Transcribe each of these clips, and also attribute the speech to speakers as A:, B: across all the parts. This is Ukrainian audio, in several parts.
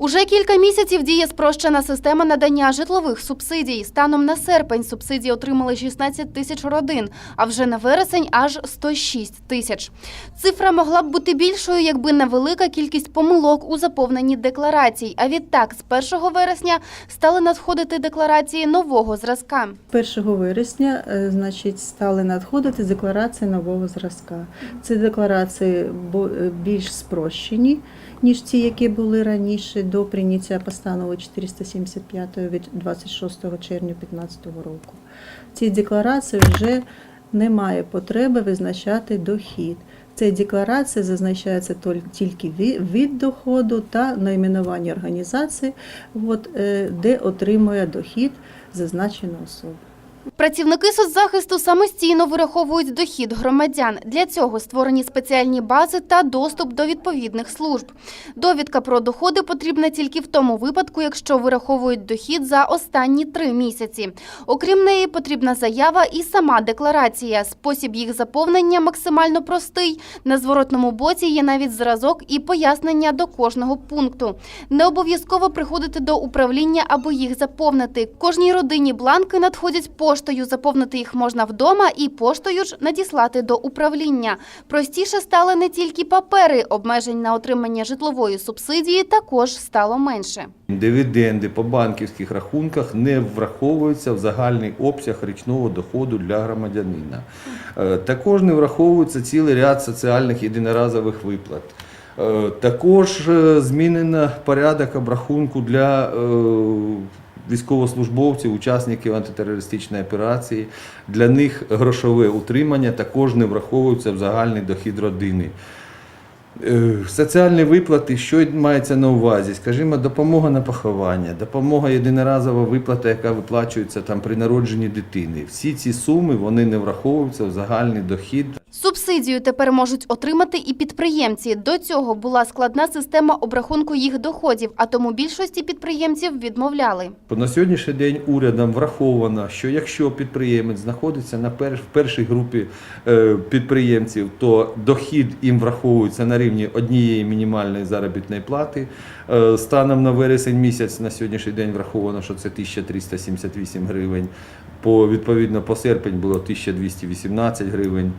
A: Уже кілька місяців діє спрощена система надання житлових субсидій. Станом на серпень субсидії отримали 16 тисяч родин, а вже на вересень аж 106 тисяч. Цифра могла б бути більшою, якби не велика кількість помилок у заповненні декларацій. А відтак, з 1 вересня стали надходити декларації нового зразка.
B: 1 вересня е, значить, стали надходити декларації нового зразка. Ці декларації е, більш спрощені, ніж ті, які були раніше до прийняття постанови 475 від 26 червня 2015 року. В цій декларації вже немає потреби визначати дохід. В цій декларації зазначається тільки від доходу та найменування організації, е, де отримує дохід зазначена особа.
A: Працівники соцзахисту самостійно вираховують дохід громадян. Для цього створені спеціальні бази та доступ до відповідних служб. Довідка про доходи потрібна тільки в тому випадку, якщо вираховують дохід за останні три місяці. Окрім неї, потрібна заява і сама декларація. Спосіб їх заповнення максимально простий. На зворотному боці є навіть зразок і пояснення до кожного пункту. Не обов'язково приходити до управління, аби їх заповнити. Кожній родині бланки надходять поштою. Заповнити їх можна вдома і поштою ж надіслати до управління. Простіше стали не тільки папери. Обмежень на отримання житлової субсидії також стало менше.
C: Дивіденди по банківських рахунках не враховуються в загальний обсяг річного доходу для громадянина. Е, Також не враховується цілий ряд соціальних єдиноразових виплат. Е, Також е, змінено порядок обрахунку для військовослужбовців, учасників антитерористичної операції. Для них грошове утримання також не враховується в загальний дохід родини. Е, Соціальні виплати, що мається на увазі? Скажімо, допомога на поховання, допомога єдиноразова виплата, яка виплачується там при народженні дитини. Всі ці суми вони не враховуються в загальний дохід.
A: Субсидію тепер можуть отримати і підприємці. До цього була складна система обрахунку їх доходів, а тому більшості підприємців відмовляли.
C: На сьогоднішній день урядом враховано, що якщо підприємець знаходиться на пер, в першій групі е, підприємців, то дохід їм враховується на рівні однієї мінімальної заробітної плати. Е, станом на вересень місяць на сьогоднішній день враховано, що це 1378 гривень. По відповідно по серпень було 1218 гривень.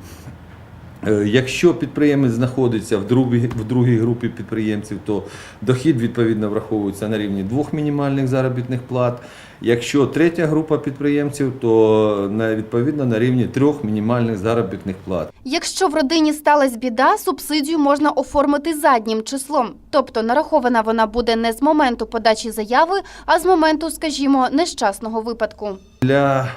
C: Е, Якщо підприємець знаходиться в другій, в другій групі підприємців, то дохід відповідно враховується на рівні двох мінімальних заробітних плат. Якщо третя група підприємців, то на, відповідно на рівні трьох мінімальних заробітних плат.
A: Якщо в родині сталася біда, субсидію можна оформити заднім числом. Тобто нарахована вона буде не з моменту подачі заяви, а з моменту, скажімо, нещасного випадку.
C: Для е,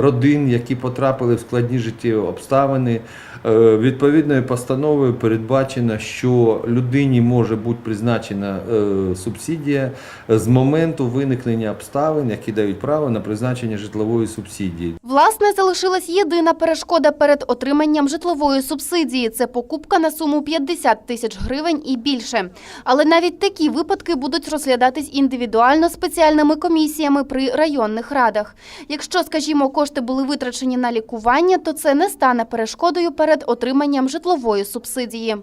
C: родин, які потрапили в складні життєві обставини, е, відповідною постановою передбачено, що людині може бути призначена е, субсидія з моменту виникнення обставин, які дають право на призначення житлової субсидії.
A: Власне, залишилась єдина перешкода перед отриманням житлової субсидії це покупка на суму 50 тисяч гривень і більше. Але навіть такі випадки будуть розглядатись індивідуально спеціальними комісіями при районних радах. Якщо, скажімо, кошти були витрачені на лікування, то це не стане перешкодою перед отриманням житлової субсидії.